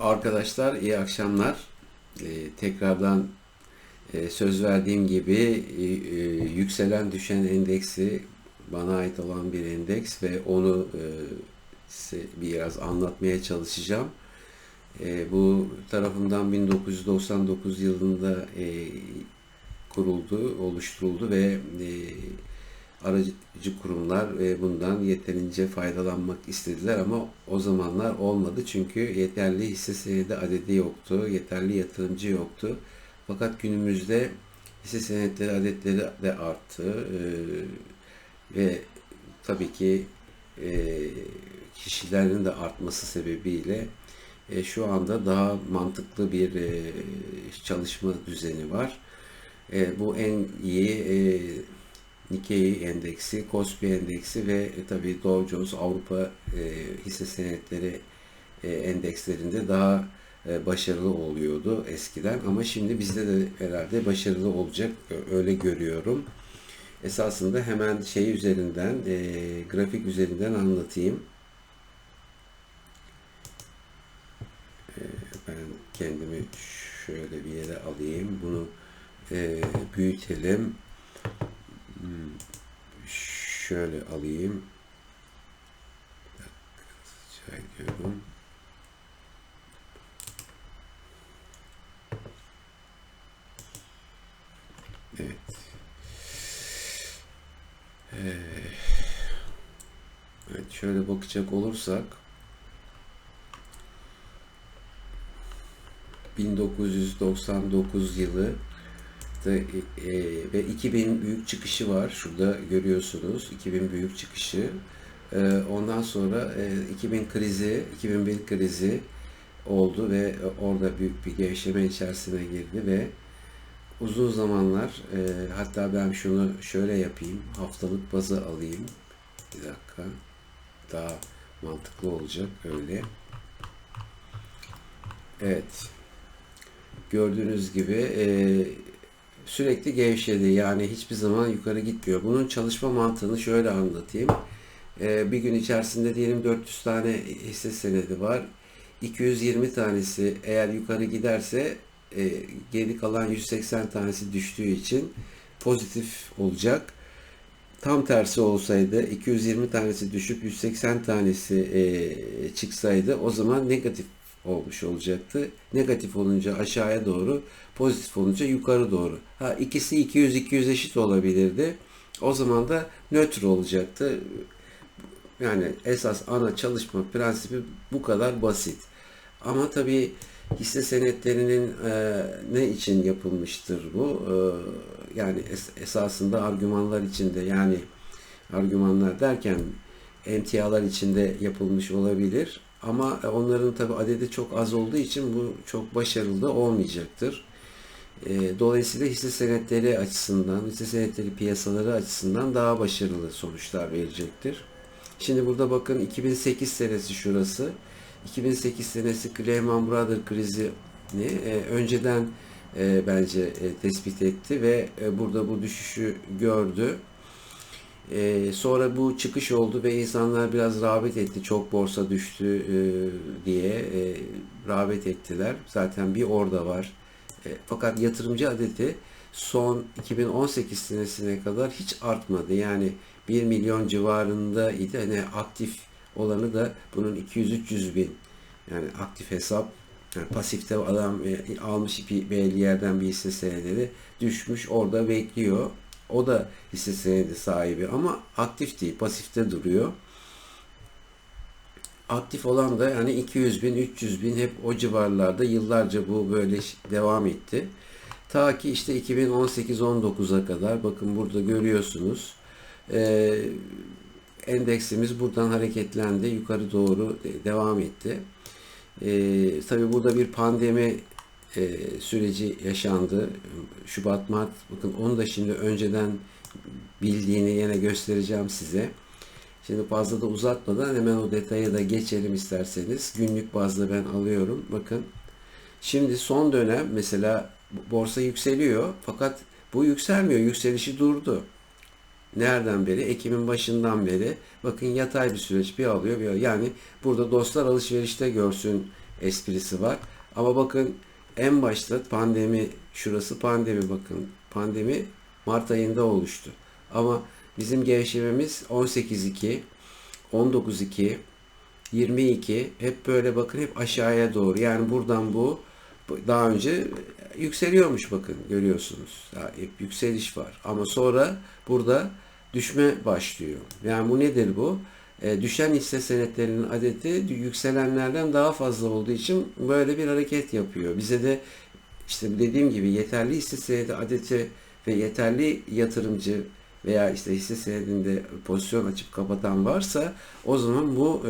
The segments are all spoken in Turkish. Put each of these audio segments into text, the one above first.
Arkadaşlar iyi akşamlar. Ee, tekrardan e, söz verdiğim gibi e, e, yükselen düşen endeksi bana ait olan bir endeks ve onu e, biraz anlatmaya çalışacağım. E, bu tarafından 1999 yılında e, kuruldu, oluşturuldu ve e, aracı kurumlar ve bundan yeterince faydalanmak istediler ama o zamanlar olmadı çünkü yeterli hisse senedi adedi yoktu, yeterli yatırımcı yoktu. Fakat günümüzde hisse senetleri adetleri de arttı Ee, ve tabii ki e, kişilerin de artması sebebiyle e, şu anda daha mantıklı bir e, çalışma düzeni var. E, bu en iyi e, Nikkei endeksi, Kospi endeksi ve e, tabii Dow Jones Avrupa e, hisse senetleri e, endekslerinde daha e, başarılı oluyordu eskiden ama şimdi bizde de herhalde başarılı olacak e, öyle görüyorum. Esasında hemen şey üzerinden, e, grafik üzerinden anlatayım. E, ben kendimi şöyle bir yere alayım. Bunu e, büyütelim. Şöyle alayım. Rica ediyorum. Evet. Ee, evet şöyle bakacak olursak 1999 yılı da, e, e, ve 2000 büyük çıkışı var. Şurada görüyorsunuz. 2000 büyük çıkışı. E, ondan sonra e, 2000 krizi, 2001 krizi oldu ve orada büyük bir gevşeme içerisine girdi ve uzun zamanlar e, hatta ben şunu şöyle yapayım haftalık bazı alayım. Bir dakika. Daha mantıklı olacak öyle. Evet. Gördüğünüz gibi e, sürekli gevşedi yani hiçbir zaman yukarı gitmiyor. Bunun çalışma mantığını şöyle anlatayım. E, bir gün içerisinde diyelim 400 tane hisse senedi var. 220 tanesi eğer yukarı giderse e, geri kalan 180 tanesi düştüğü için pozitif olacak. Tam tersi olsaydı 220 tanesi düşüp 180 tanesi e, çıksaydı o zaman negatif olmuş olacaktı. Negatif olunca aşağıya doğru, pozitif olunca yukarı doğru. Ha ikisi 200-200 eşit olabilirdi. O zaman da nötr olacaktı. Yani esas ana çalışma prensibi bu kadar basit. Ama tabii hisse senetlerinin e, ne için yapılmıştır bu? E, yani es, esasında argümanlar içinde yani argümanlar derken emtialar içinde yapılmış olabilir. Ama onların tabi adedi çok az olduğu için bu çok başarılı olmayacaktır. E, dolayısıyla hisse senetleri açısından, hisse senetleri piyasaları açısından daha başarılı sonuçlar verecektir. Şimdi burada bakın 2008 senesi şurası. 2008 senesi Lehman Brothers krizini e, önceden e, bence e, tespit etti ve e, burada bu düşüşü gördü. E, sonra bu çıkış oldu ve insanlar biraz rağbet etti. Çok borsa düştü e, diye e, rağbet ettiler. Zaten bir orada var. E, fakat yatırımcı adeti son 2018 senesine kadar hiç artmadı. Yani 1 milyon civarında idi. Hani aktif olanı da bunun 200-300 bin yani aktif hesap yani pasifte adam e, almış bir belli yerden bir hisse senedi düşmüş orada bekliyor. O da hisse senedi sahibi ama aktif değil pasifte duruyor. Aktif olan da yani 200 bin 300 bin hep o civarlarda yıllarca bu böyle devam etti. Ta ki işte 2018-19'a kadar bakın burada görüyorsunuz. Endeksimiz buradan hareketlendi. Yukarı doğru devam etti. Ee, tabii burada bir pandemi e, süreci yaşandı. Şubat, Mart, bakın onu da şimdi önceden bildiğini yine göstereceğim size. Şimdi fazla da uzatmadan hemen o detaya da geçelim isterseniz. Günlük bazda ben alıyorum. Bakın. Şimdi son dönem mesela borsa yükseliyor fakat bu yükselmiyor. Yükselişi durdu. Nereden beri? Ekim'in başından beri. Bakın yatay bir süreç bir alıyor bir alıyor. Yani burada dostlar alışverişte görsün esprisi var. Ama bakın en başta pandemi, şurası pandemi bakın. Pandemi Mart ayında oluştu. Ama bizim gevşememiz 18.2, 19.2, 22 hep böyle bakın hep aşağıya doğru. Yani buradan bu daha önce yükseliyormuş bakın görüyorsunuz. Daha hep yükseliş var. Ama sonra burada düşme başlıyor. Yani bu nedir bu? E, düşen hisse senetlerinin adeti yükselenlerden daha fazla olduğu için böyle bir hareket yapıyor. Bize de işte dediğim gibi yeterli hisse senedi adeti ve yeterli yatırımcı veya işte hisse senedinde pozisyon açıp kapatan varsa o zaman bu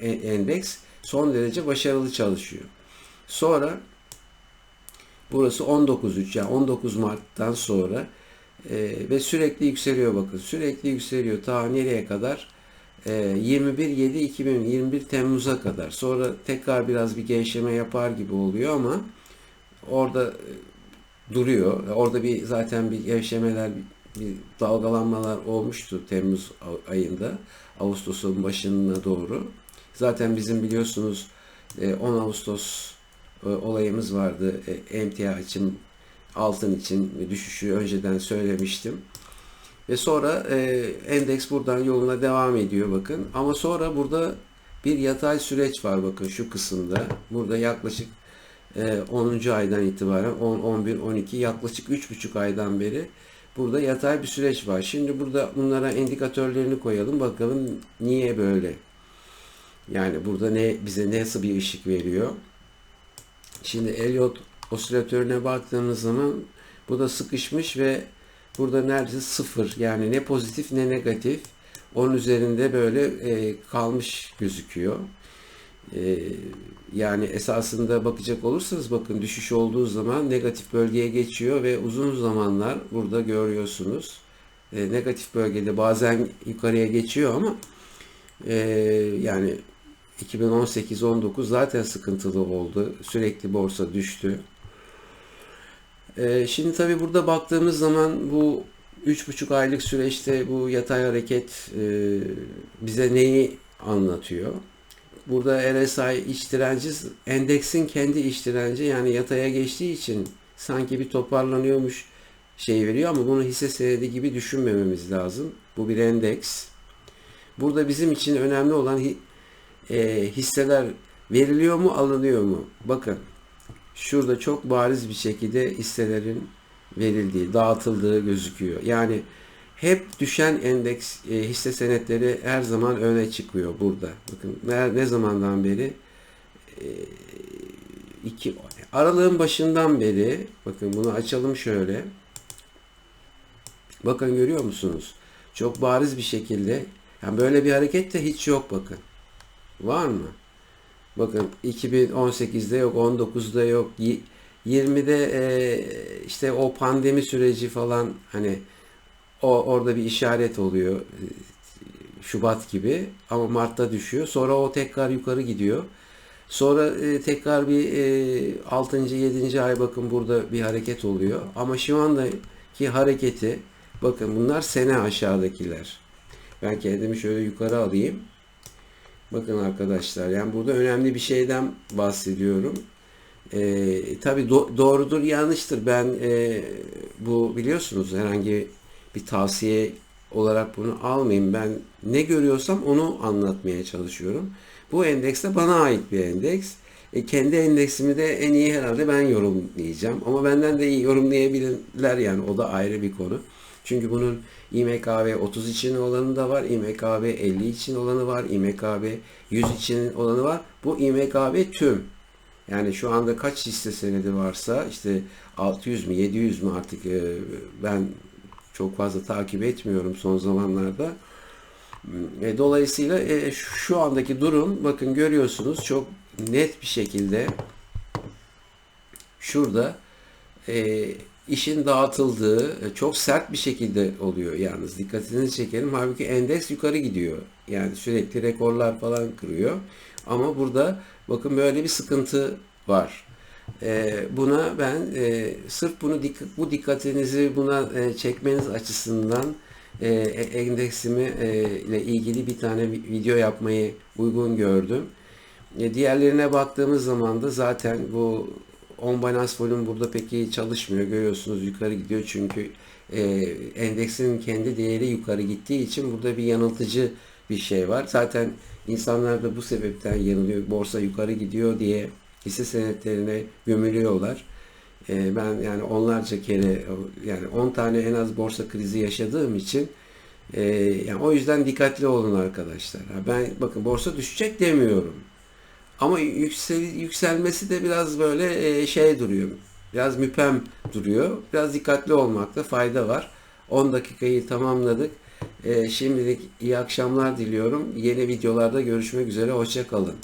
e, endeks son derece başarılı çalışıyor. Sonra burası 19.3 yani 19 Mart'tan sonra e, ve sürekli yükseliyor bakın. Sürekli yükseliyor. Ta nereye kadar? E, 21-7-2021 Temmuz'a kadar. Sonra tekrar biraz bir gevşeme yapar gibi oluyor ama orada e, duruyor. Orada bir zaten bir gevşemeler, bir dalgalanmalar olmuştu Temmuz ayında. Ağustos'un başına doğru. Zaten bizim biliyorsunuz 10 Ağustos olayımız vardı. Emtia için, altın için düşüşü önceden söylemiştim. Ve sonra endeks buradan yoluna devam ediyor bakın. Ama sonra burada bir yatay süreç var bakın şu kısımda. Burada yaklaşık 10. aydan itibaren 10, 11, 12 yaklaşık 3,5 aydan beri burada yatay bir süreç var. Şimdi burada bunlara indikatörlerini koyalım. Bakalım niye böyle? Yani burada ne bize nasıl bir ışık veriyor? Şimdi Elliot osilatörüne baktığımız zaman bu da sıkışmış ve burada neredeyse sıfır yani ne pozitif ne negatif onun üzerinde böyle e, kalmış gözüküyor. E, yani esasında bakacak olursanız bakın düşüş olduğu zaman negatif bölgeye geçiyor ve uzun zamanlar burada görüyorsunuz. E, negatif bölgede bazen yukarıya geçiyor ama e, yani 2018-19 zaten sıkıntılı oldu. Sürekli borsa düştü. Ee, şimdi tabii burada baktığımız zaman bu 3,5 aylık süreçte bu yatay hareket e, bize neyi anlatıyor? Burada RSI iç direnci, endeksin kendi iç direnci yani yataya geçtiği için sanki bir toparlanıyormuş şey veriyor ama bunu hisse senedi gibi düşünmememiz lazım. Bu bir endeks. Burada bizim için önemli olan e, hisseler veriliyor mu alınıyor mu? Bakın şurada çok bariz bir şekilde hisselerin verildiği, dağıtıldığı gözüküyor. Yani hep düşen endeks e, hisse senetleri her zaman öne çıkıyor burada. Bakın ne, ne zamandan beri e, iki aralığın başından beri bakın bunu açalım şöyle. Bakın görüyor musunuz? Çok bariz bir şekilde yani böyle bir hareket de hiç yok bakın. Var mı? Bakın 2018'de yok, 19'da yok, 20'de e, işte o pandemi süreci falan hani o orada bir işaret oluyor. Şubat gibi ama Mart'ta düşüyor. Sonra o tekrar yukarı gidiyor. Sonra e, tekrar bir e, 6. 7. ay bakın burada bir hareket oluyor. Ama şu andaki hareketi bakın bunlar sene aşağıdakiler. Ben kendimi şöyle yukarı alayım. Bakın arkadaşlar yani burada önemli bir şeyden bahsediyorum. Ee, Tabi do- doğrudur yanlıştır. Ben e, bu biliyorsunuz herhangi bir tavsiye olarak bunu almayayım. Ben ne görüyorsam onu anlatmaya çalışıyorum. Bu endeks de bana ait bir endeks. E, kendi endeksimi de en iyi herhalde ben yorumlayacağım. Ama benden de iyi yorumlayabilirler yani o da ayrı bir konu. Çünkü bunun İMKB 30 için olanı da var. İMKB 50 için olanı var. İMKB 100 için olanı var. Bu İMKB tüm. Yani şu anda kaç hisse senedi varsa işte 600 mü 700 mü artık e, ben çok fazla takip etmiyorum son zamanlarda. E, dolayısıyla e, şu andaki durum bakın görüyorsunuz çok net bir şekilde şurada işin dağıtıldığı e, çok sert bir şekilde oluyor yalnız. Dikkatinizi çekelim. Halbuki endeks yukarı gidiyor. Yani sürekli rekorlar falan kırıyor. Ama burada bakın böyle bir sıkıntı var. Ee, buna ben e, sırf bunu bu dikkatinizi buna e, çekmeniz açısından e, endeksimi e, ile ilgili bir tane video yapmayı uygun gördüm. E, diğerlerine baktığımız zaman da zaten bu on Binance volüm burada pek iyi çalışmıyor. Görüyorsunuz yukarı gidiyor çünkü e, endeksin kendi değeri yukarı gittiği için burada bir yanıltıcı bir şey var. Zaten insanlar da bu sebepten yanılıyor. Borsa yukarı gidiyor diye hisse senetlerine gömülüyorlar. E, ben yani onlarca kere yani 10 tane en az borsa krizi yaşadığım için e, yani o yüzden dikkatli olun arkadaşlar. Ben bakın borsa düşecek demiyorum. Ama yüksel, yükselmesi de biraz böyle e, şey duruyor. Biraz müpem duruyor. Biraz dikkatli olmakta fayda var. 10 dakikayı tamamladık. E, şimdilik iyi akşamlar diliyorum. Yeni videolarda görüşmek üzere. Hoşça kalın.